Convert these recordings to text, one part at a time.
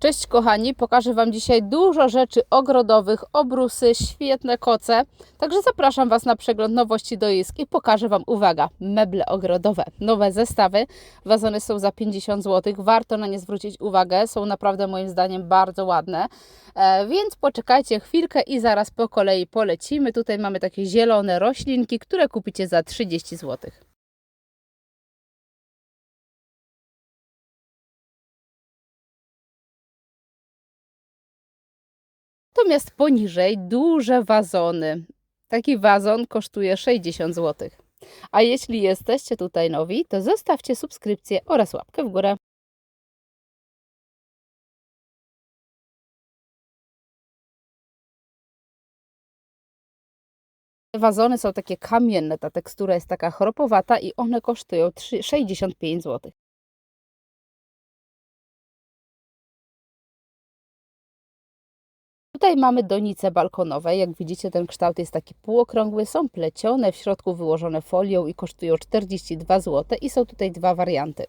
Cześć kochani, pokażę Wam dzisiaj dużo rzeczy ogrodowych, obrusy, świetne koce. Także zapraszam Was na przegląd nowości do ISK i pokażę Wam, uwaga, meble ogrodowe, nowe zestawy. Wazony są za 50 zł, warto na nie zwrócić uwagę, są naprawdę moim zdaniem bardzo ładne. E, więc poczekajcie chwilkę i zaraz po kolei polecimy. Tutaj mamy takie zielone roślinki, które kupicie za 30 zł. Natomiast poniżej duże wazony. Taki wazon kosztuje 60 zł. A jeśli jesteście tutaj nowi, to zostawcie subskrypcję oraz łapkę w górę. Wazony są takie kamienne, ta tekstura jest taka chropowata i one kosztują 3 65 zł. Tutaj mamy donice balkonowe. Jak widzicie, ten kształt jest taki półokrągły. Są plecione, w środku wyłożone folią i kosztują 42 zł. I są tutaj dwa warianty.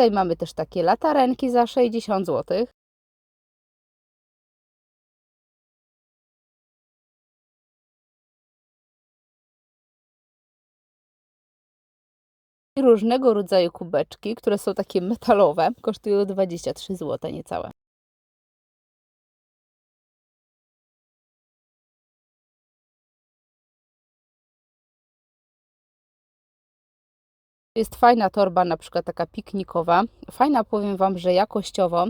Tutaj mamy też takie latarenki za 60 zł. I różnego rodzaju kubeczki, które są takie metalowe, kosztują 23 zł niecałe. Jest fajna torba, na przykład taka piknikowa. Fajna, powiem Wam, że jakościowo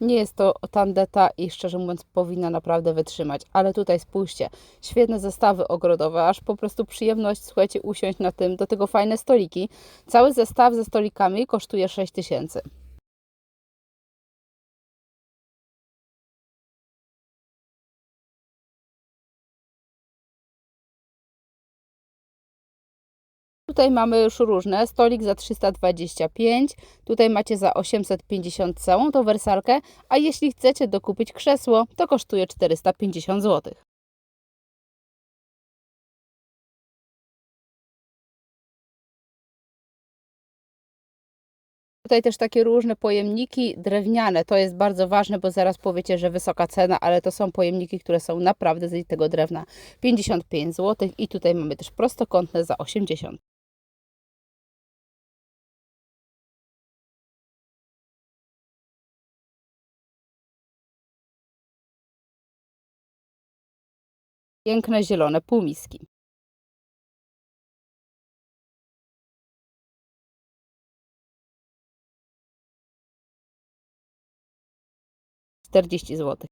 nie jest to tandeta i szczerze mówiąc powinna naprawdę wytrzymać. Ale tutaj spójrzcie, świetne zestawy ogrodowe, aż po prostu przyjemność, słuchajcie, usiąść na tym, do tego fajne stoliki. Cały zestaw ze stolikami kosztuje 6000. Tutaj mamy już różne. Stolik za 325, tutaj macie za 850 całą tą wersalkę, a jeśli chcecie dokupić krzesło, to kosztuje 450 zł. Tutaj też takie różne pojemniki drewniane. To jest bardzo ważne, bo zaraz powiecie, że wysoka cena, ale to są pojemniki, które są naprawdę z tego drewna. 55 zł i tutaj mamy też prostokątne za 80. Piękne zielone półmiski. Czterdzieści złotych.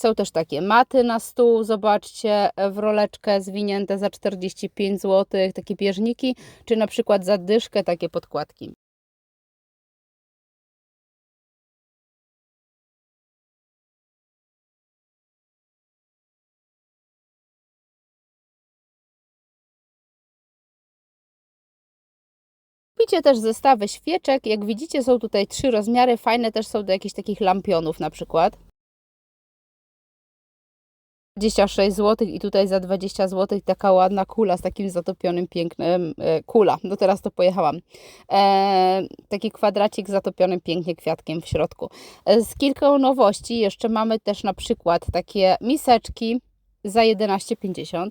Są też takie maty na stół, zobaczcie, w roleczkę zwinięte za 45 zł, takie bieżniki, czy na przykład za dyszkę takie podkładki. Kupicie też zestawy świeczek. Jak widzicie, są tutaj trzy rozmiary. Fajne też są do jakichś takich lampionów na przykład. 26 zł i tutaj za 20 zł taka ładna kula z takim zatopionym pięknym e, kula. No teraz to pojechałam. E, taki kwadracik zatopionym pięknie kwiatkiem w środku. E, z kilką nowości jeszcze mamy też na przykład takie miseczki za 11,50.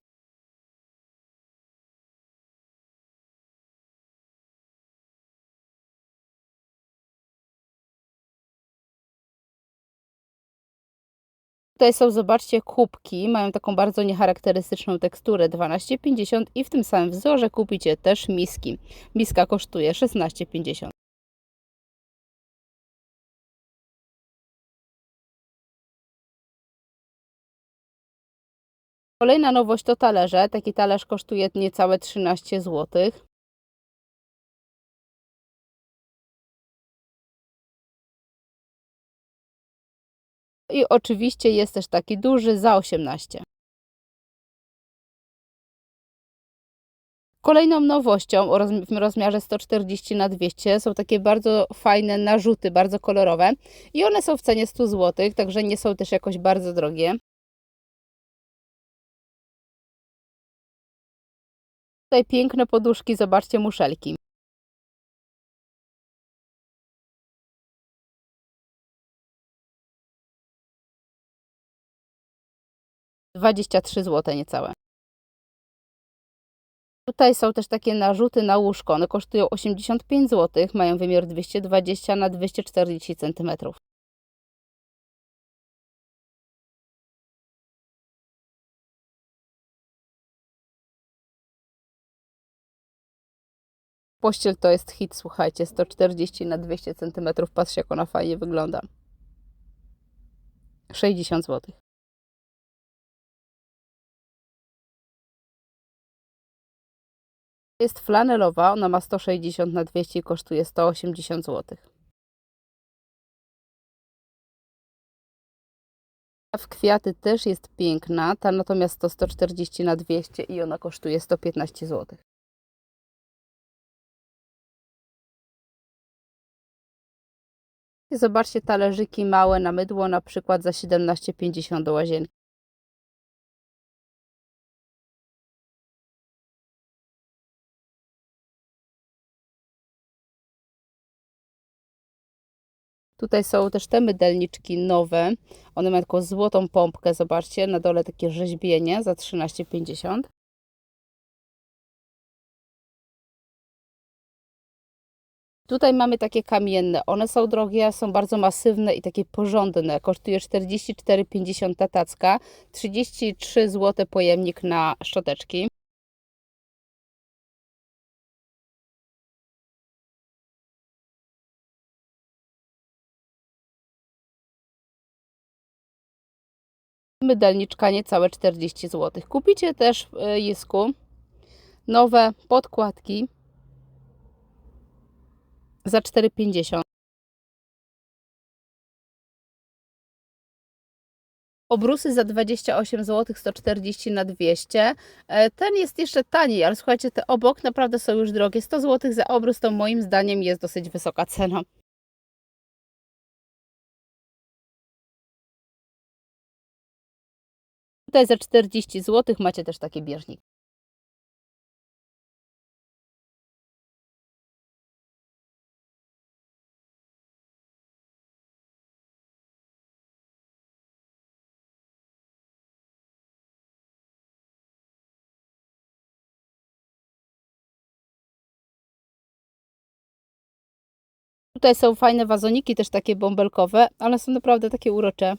Tutaj są, zobaczcie, kubki. Mają taką bardzo niecharakterystyczną teksturę 12,50 i w tym samym wzorze kupicie też miski. Miska kosztuje 16,50. Kolejna nowość to talerze. Taki talerz kosztuje niecałe 13 zł. I oczywiście jest też taki duży za 18. Kolejną nowością w rozmiarze 140 na 200 są takie bardzo fajne narzuty, bardzo kolorowe i one są w cenie 100 zł, także nie są też jakoś bardzo drogie. Tutaj piękne poduszki, zobaczcie muszelki. Dwadzieścia trzy złote niecałe. Tutaj są też takie narzuty na łóżko. One kosztują 85 zł, mają wymiar 220 na 240 cm. Pościel to jest hit, słuchajcie, 140 na 200 cm. Patrzcie, jak ona fajnie wygląda. 60 zł. Jest flanelowa, ona ma 160 na 200 i kosztuje 180 zł. W kwiaty też jest piękna, ta natomiast to 140 na 200 i ona kosztuje 115 zł. Zobaczcie talerzyki małe na mydło, na przykład za 17,50 do łazienki. Tutaj są też te mydelniczki nowe. One mają taką złotą pompkę, zobaczcie, na dole takie rzeźbienie za 13,50. Tutaj mamy takie kamienne. One są drogie, są bardzo masywne i takie porządne. Kosztuje 44,50 ta tacka, 33 zł pojemnik na szczoteczki. Mydelniczka niecałe 40 zł. Kupicie też w y, Jysku nowe podkładki za 4,50. Obrusy za 28 zł, 140 na 200. E, Ten jest jeszcze taniej, ale słuchajcie, te obok naprawdę są już drogie. 100 zł za obrus to moim zdaniem jest dosyć wysoka cena. Tutaj za 40 zł macie też takie bieżniki. Tutaj są fajne wazoniki, też takie bąbelkowe, ale są naprawdę takie urocze.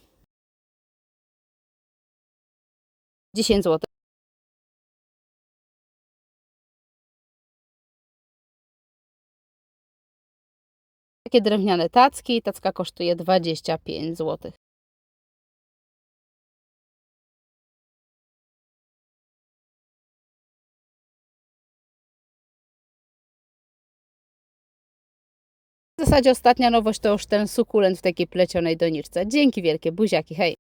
10 zł. Takie drewniane tacki, tacka kosztuje 25 zł. W zasadzie ostatnia nowość to już ten sukulent w takiej plecionej doniczce. Dzięki wielkie, buziaki, hej!